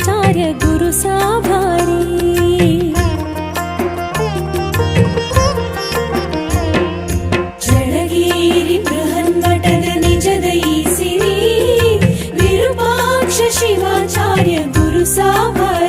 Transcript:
आचार्य गुरु साभारी जडगीरि बृहन्वटन निजदयि सिरि विरूपाक्ष शिवाचार्य गुरु साभारी